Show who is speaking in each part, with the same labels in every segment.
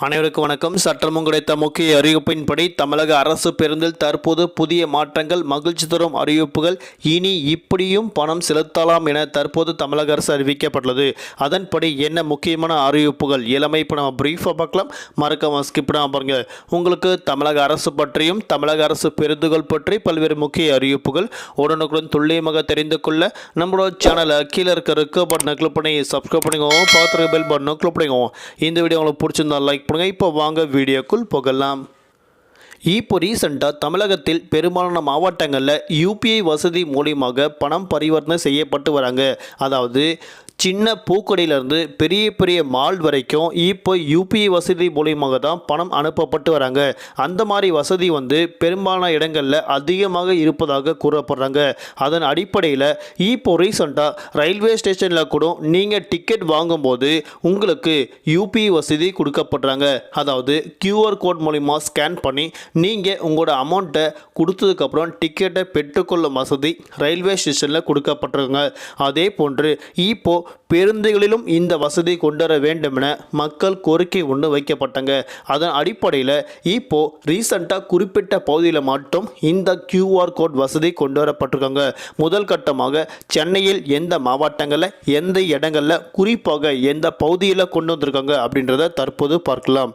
Speaker 1: அனைவருக்கும் வணக்கம். சற்றமும் கிடைத்த முக்கிய அறிவிப்பின்படி தமிழக அரசு பேருந்தில் தற்போது புதிய மாற்றங்கள் மகிழ்ச்சி தரும் அறிவிப்புகள் இனி இப்படியும் பணம் செலுத்தலாம் என தற்போது தமிழக அரசு அறிவிக்கப்பட்டுள்ளது. அதன்படி என்ன முக்கியமான அறிவிப்புகள்? இளமை இப்போ நம்ம பிரீஃபாக பார்க்கலாம். மறக்காம ஸ்கிப் பண்ணாம பாருங்க. உங்களுக்கு தமிழக அரசு பற்றியும் தமிழக அரசு பேருந்துகள் பற்றி பல்வேறு முக்கிய அறிவிப்புகள் உடனுக்குடன் துல்லியமாக தெரிந்து கொள்ள நம்மளோட சேனலை கீழே இருக்க இருக்க பட்டனை கிளிக் பண்ணி சப்ஸ்கிரைப் பண்ணிக்கோங்க. பார்த்துருக்க பெல் பட்டனை கிளிக் பண்ணிக்கோங்க. இந்த வீடியோ உங்களுக்கு பிடிச்சிருந்தா லைக் பண்ணுங்க இப்போ வாங்க வீடியோக்குள் போகலாம். இப்போ ரீசெண்டாக தமிழகத்தில் பெரும்பாலான மாவட்டங்களில் யூபிஐ வசதி மூலியமாக பணம் பரிவர்த்தனை செய்யப்பட்டு வராங்க. அதாவது சின்ன பூக்கடையிலேருந்து பெரிய பெரிய மால் வரைக்கும் இப்போ யூபிஐ வசதி மூலியமாக தான் பணம் அனுப்பப்பட்டு வராங்க. அந்த மாதிரி வசதி வந்து பெரும்பாலான இடங்களில் அதிகமாக இருப்பதாக கூறப்படுறாங்க. அதன் அடிப்படையில் இப்போ ரீசெண்டாக ரயில்வே ஸ்டேஷனில் கூட நீங்கள் டிக்கெட் வாங்கும்போது உங்களுக்கு யூபிஐ வசதி கொடுக்கப்படுறாங்க அதாவது கியூஆர் கோட் மூலிமா ஸ்கேன் பண்ணி நீங்கள் உங்களோட அமௌண்ட்டை கொடுத்ததுக்கப்புறம் டிக்கெட்டை பெற்றுக்கொள்ளும் வசதி ரயில்வே ஸ்டேஷனில் கொடுக்கப்பட்டிருங்க அதே போன்று இப்போது பேருந்துகளிலும் இந்த வசதி கொண்டு வர வேண்டும் என மக்கள் கோரிக்கை ஒன்று வைக்கப்பட்டாங்க. அதன் அடிப்படையில் இப்போ ரீசண்டாக குறிப்பிட்ட பகுதியில் மட்டும் இந்த கியூஆர் கோட் வசதி கொண்டு வரப்பட்டிருக்காங்க முதல் கட்டமாக சென்னையில் எந்த மாவட்டங்களில் எந்த இடங்களில் குறிப்பாக எந்த பகுதியில் கொண்டு வந்திருக்காங்க அப்படின்றத தற்போது பார்க்கலாம்.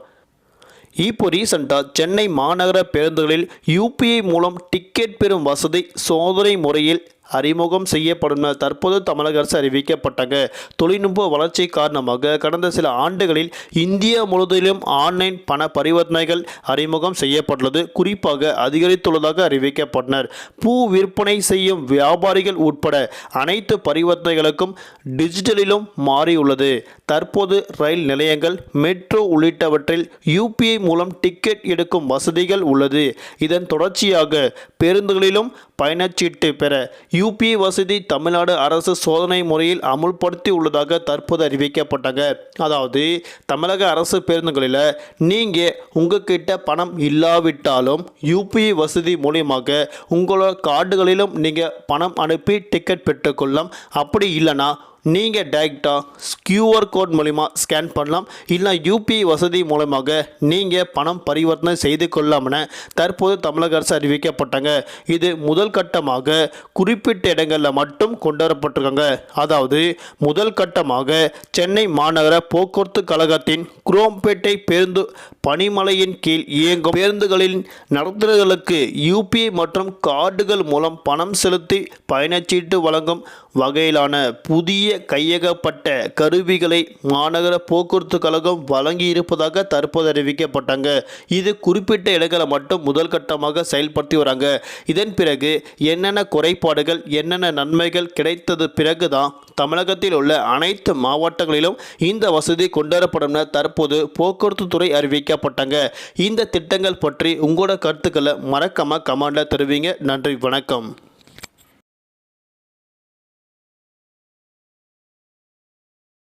Speaker 1: இப்போ ரீசெண்டாக சென்னை மாநகர பேருந்துகளில் யூபிஐ மூலம் டிக்கெட் பெறும் வசதி சோதனை முறையில் அறிமுகம் செய்யப்படும் என தற்போது தமிழக அரசு அறிவிக்கப்பட்டது தொழில்நுட்ப வளர்ச்சி காரணமாக கடந்த சில ஆண்டுகளில் இந்தியா முழுவதிலும் ஆன்லைன் பண பரிவர்த்தனைகள் அறிமுகம் செய்யப்பட்டுள்ளது. குறிப்பாக அதிகரித்துள்ளதாக அறிவிக்கப்பட்டனர். பூ விற்பனை செய்யும் வியாபாரிகள் உட்பட அனைத்து பரிவர்த்தனைகளுக்கும் டிஜிட்டலிலும் மாறியுள்ளது. தற்போது ரயில் நிலையங்கள் மெட்ரோ உள்ளிட்டவற்றில் யூபிஐ மூலம் டிக்கெட் எடுக்கும் வசதிகள் உள்ளது. இதன் தொடர்ச்சியாக பேருந்துகளிலும் பயணச்சீட்டு பெற யூபிஐ வசதி தமிழ்நாடு அரசு சோதனை முறையில் அமுல்படுத்தி உள்ளதாக தற்போது அறிவிக்கப்பட்டாங்க. அதாவது தமிழக அரசு பேருந்துகளில் நீங்கள் உங்ககிட்ட பணம் இல்லாவிட்டாலும் யூபிஐ வசதி மூலியமாக உங்களோட கார்டுகளிலும் நீங்கள் பணம் அனுப்பி டிக்கெட் பெற்றுக்கொள்ளலாம் அப்படி இல்லைன்னா நீங்கள் டைரெக்டாக கியூஆர் கோட் மூலிமா ஸ்கேன் பண்ணலாம். இல்லை யூபிஐ வசதி மூலமாக நீங்கள் பணம் பரிவர்த்தனை செய்து கொள்ளலாம் தற்போது தமிழக அரசு அறிவிக்கப்பட்டாங்க. இது முதல் கட்டமாக குறிப்பிட்ட இடங்களில் மட்டும் கொண்டு வரப்பட்டிருக்காங்க. அதாவது முதல் கட்டமாக சென்னை மாநகர போக்குவரத்து கழகத்தின் குரோம்பேட்டை பேருந்து பனிமலையின் கீழ் இயங்கும் பேருந்துகளின் நடத்துனர்களுக்கு யூபிஐ மற்றும் கார்டுகள் மூலம் பணம் செலுத்தி பயணச்சீட்டு வழங்கும் வகையிலான புதிய கையகப்பட்ட கருவிகளை மாநகர போக்குவரத்து கழகம் வழங்கி இருப்பதாக தற்போது அறிவிக்கப்பட்டாங்க. இது குறிப்பிட்ட இடங்களை மட்டும் முதல் கட்டமாக செயல்படுத்தி வராங்க. இதன் பிறகு என்னென்ன குறைபாடுகள் என்னென்ன நன்மைகள் கிடைத்தது பிறகுதான் தமிழகத்தில் உள்ள அனைத்து மாவட்டங்களிலும் இந்த வசதி கொண்டுவரப்படும் என தற்போது போக்குவரத்து துறை அறிவிக்கப்பட்டாங்க. இந்த திட்டங்கள் பற்றி உங்களோட கருத்துக்களை மறக்காம கமெண்ட்ல தெரிவிங்க. நன்றி வணக்கம்.